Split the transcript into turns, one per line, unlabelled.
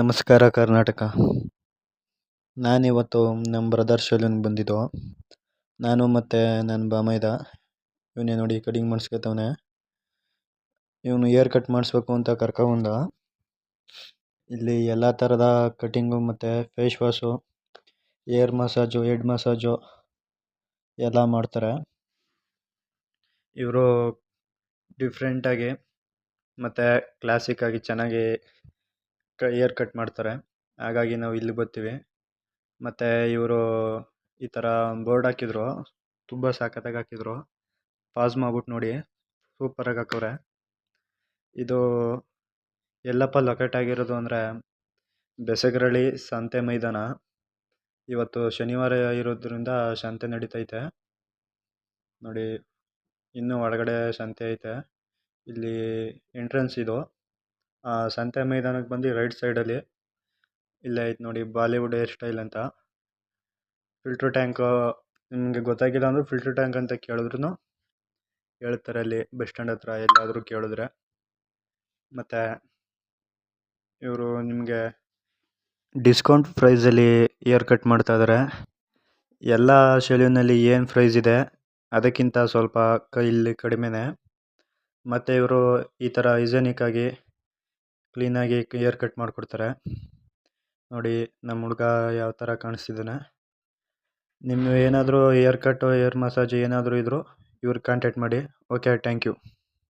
ನಮಸ್ಕಾರ ಕರ್ನಾಟಕ. ನಾನಿವತ್ತು ನಮ್ಮ ಬ್ರದರ್ ಸಲೂನ್ಗೆ ಬಂದಿದ್ದು. ನಾನು ಮತ್ತು ನನ್ನ ಬಾಮೈದ. ಇವನೇ ನೋಡಿ ಕಟಿಂಗ್ ಮಾಡಿಸ್ಕೊತವನೆ. ಇವನು ಏರ್ ಕಟ್ ಮಾಡಿಸ್ಬೇಕು ಅಂತ ಕರ್ಕೊಂಡ ಇಲ್ಲಿ ಎಲ್ಲ ಥರದ ಕಟಿಂಗು ಮತ್ತು face wash hair massage head massage ಎಲ್ಲ ಮಾಡ್ತಾರೆ. ಇವರು ಡಿಫ್ರೆಂಟಾಗಿ ಮತ್ತು ಕ್ಲಾಸಿಕ್ಕಾಗಿ ಚೆನ್ನಾಗಿ ಕ ಏರ್ ಕಟ್ ಮಾಡ್ತಾರೆ. ಹಾಗಾಗಿ ನಾವು ಇಲ್ಲಿ ಬರ್ತೀವಿ. ಮತ್ತು ಇವರು ಈ ಥರ ಬೋರ್ಡ್ ಹಾಕಿದ್ರು. ತುಂಬ ಸಖತ್ತಾಗಿ ಹಾಕಿದ್ರು. ಪಾಸ್ ಮಾಡ್ಬಿಟ್ಟು ನೋಡಿ. ಸೂಪರಾಗಿ ಹಾಕವ್ರೆ. ಇದು ಎಲ್ಲಪ್ಪ ಲೊಕೇಟ್ ಆಗಿರೋದು ಅಂದರೆ ಬೆಸಗರಳ್ಳಿ ಸಂತೆ ಮೈದಾನ. ಇವತ್ತು ಶನಿವಾರ ಇರೋದ್ರಿಂದ ಸಂತೆ ನಡೀತೈತೆ. ನೋಡಿ, ಇನ್ನೂ ಒಳಗಡೆ ಸಂತೆ ಐತೆ. ಇಲ್ಲಿ ಎಂಟ್ರೆನ್ಸ್ ಇದು. ಸಂತೆ ಮೈದಾನಕ್ಕೆ ಬಂದು ರೈಟ್ ಸೈಡಲ್ಲಿ ಇಲ್ಲೇ ಐತೆ ನೋಡಿ, ಬಾಲಿವುಡ್ ಹೇರ್ ಸ್ಟೈಲ್ ಅಂತ. ಫಿಲ್ಟ್ರ್ ಟ್ಯಾಂಕು ನಿಮಗೆ ಗೊತ್ತಾಗಿಲ್ಲ ಅಂದರೆ ಫಿಲ್ಟ್ರ್ ಟ್ಯಾಂಕ್ ಅಂತ ಕೇಳಿದ್ರೂ ಹೇಳ್ತಾರೆ ಅಲ್ಲಿ ಬಸ್ ಸ್ಟ್ಯಾಂಡ್ ಹತ್ರ ಎಲ್ಲಾದರೂ ಕೇಳಿದ್ರೆ. ಮತ್ತು ಇವರು ನಿಮಗೆ ಡಿಸ್ಕೌಂಟ್ ಪ್ರೈಸಲ್ಲಿ ಏರ್ ಕಟ್ ಮಾಡ್ತಾಯಿದ್ದಾರೆ ಎಲ್ಲ ಶೆಲ್ಯೂನಲ್ಲಿ ಏನು ಪ್ರೈಸ್ ಇದೆ ಅದಕ್ಕಿಂತ ಸ್ವಲ್ಪ ಕ ಇಲ್ಲಿ ಕಡಿಮೆನೇ. ಮತ್ತು ಇವರು ಈ ಥರ ಹೈಜೆನಿಕ್ಕಾಗಿ ಕ್ಲೀನಾಗಿ ಹೇರ್ ಕಟ್ ಮಾಡಿಕೊಡ್ತಾರೆ. ನೋಡಿ, ನಮ್ಮ ಹುಡುಗ ಯಾವ ಥರ ಕಾಣಿಸ್ತಿದ್ದಾನೆ. ನಿಮ್ಮ ಏನಾದರೂ ಏರ್ ಕಟ್ಟು, ಏರ್ ಮಸಾಜ್ ಏನಾದರೂ ಇದ್ದರೂ ಇವ್ರಿಗೆ ಕಾಂಟ್ಯಾಕ್ಟ್ ಮಾಡಿ. Okay, thank you.